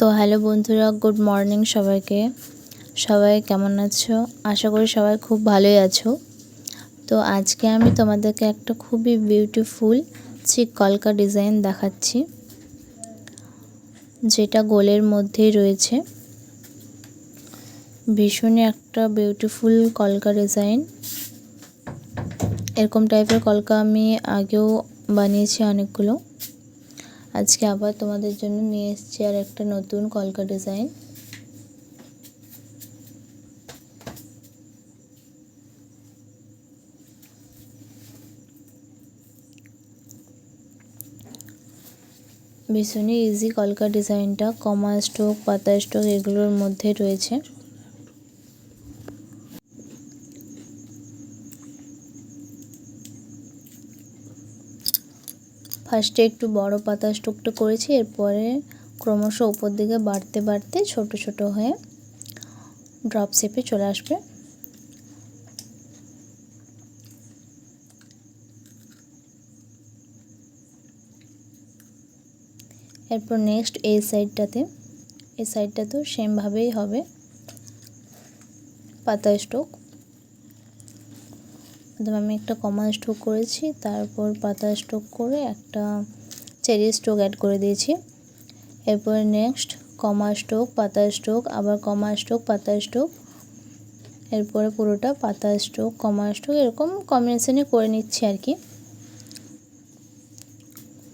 তো হ্যালো বন্ধুরা, good morning সবাইকে। সবাই কেমন আছো? আশা করি সবাই খুব ভালোই আছো। তো আজকে আমি তোমাদেরকে একটা খুবই বিউটিফুল চিক কলকা ডিজাইন দেখাচ্ছি, যেটা গোলের মধ্যেই রয়েছে। ভীষণই একটা বিউটিফুল কলকা ডিজাইন এরকম টাইপের কলকা আমি আগেও বানিয়েছি অনেকগুলো। আজকে আবার তোমাদের জন্য নিয়ে এসেছি আর একটা নতুন কলকা ডিজাইন। ভীষণই ইজি কলকা ডিজাইনটা, কমা স্ট্রোক পাতা স্ট্রোক এগুলোর মধ্যে রয়েছে। ফার্স্টে একটু বড় পাতা স্টোকটা করেছি, এরপরে ক্রমশ উপর দিকে বাড়তে বাড়তে ছোট ছোট হয়ে ড্রপ শেপে চলে আসবে। এরপর নেক্সট এই সাইডটাতে এই সাইডটাতেও সেমভাবেই হবে পাতা স্টোক প্রথমে আমি একটা কমা স্ট্রোক করেছি তারপর পাতা স্ট্রোক করে একটা চেরি স্ট্রোক অ্যাড করে দিয়েছি। এরপর নেক্সট কমা স্ট্রোক পাতা স্ট্রোক আবার কমা স্ট্রোক পাতা স্ট্রোক এরপরে পুরোটা পাতা স্ট্রোক কমা স্ট্রোক এরকম কম্বিনেশনে করে নিচ্ছি আর কি।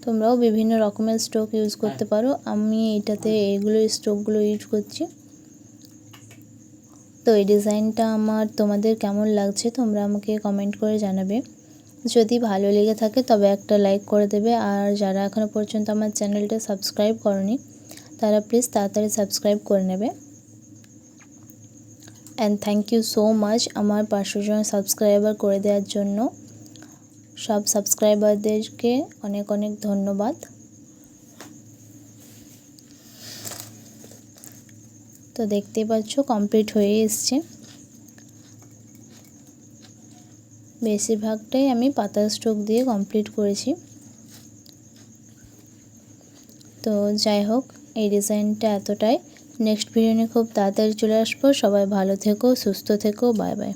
তোমরাও বিভিন্ন রকমের স্ট্রোক ইউজ করতে পারো। আমি এটাতে এইগুলো স্ট্রোকগুলো ইউজ করছি। তো এই ডিজাইনটা আমার তোমাদের কেমন লাগছে তোমরা আমাকে কমেন্ট করে জানাবে। যদি ভালো লেগে থাকে তবে একটা লাইক করে দেবে। আর যারা এখনও পর্যন্ত আমার চ্যানেলটা সাবস্ক্রাইব করনি, তারা প্লিজ তাড়াতাড়ি সাবস্ক্রাইব করে নেবে। And thank you so much আমার পাঁচশো জন সাবস্ক্রাইবার করে দেওয়ার জন্য। সব সাবস্ক্রাইবারদেরকে অনেক অনেক ধন্যবাদ। তো দেখতে পাচ্ছ কমপ্লিট হয়ে এসছে। বেশিরভাগটাই আমি পাতা স্ট্রোক দিয়ে কমপ্লিট করেছি। তো যাই হোক, এই ডিজাইনটা এতটাই। নেক্সট ভিডিও নিয়ে খুব তাড়াতাড়ি চলে আসব। সবাই ভালো থেকো, সুস্থ থেকো বাই বাই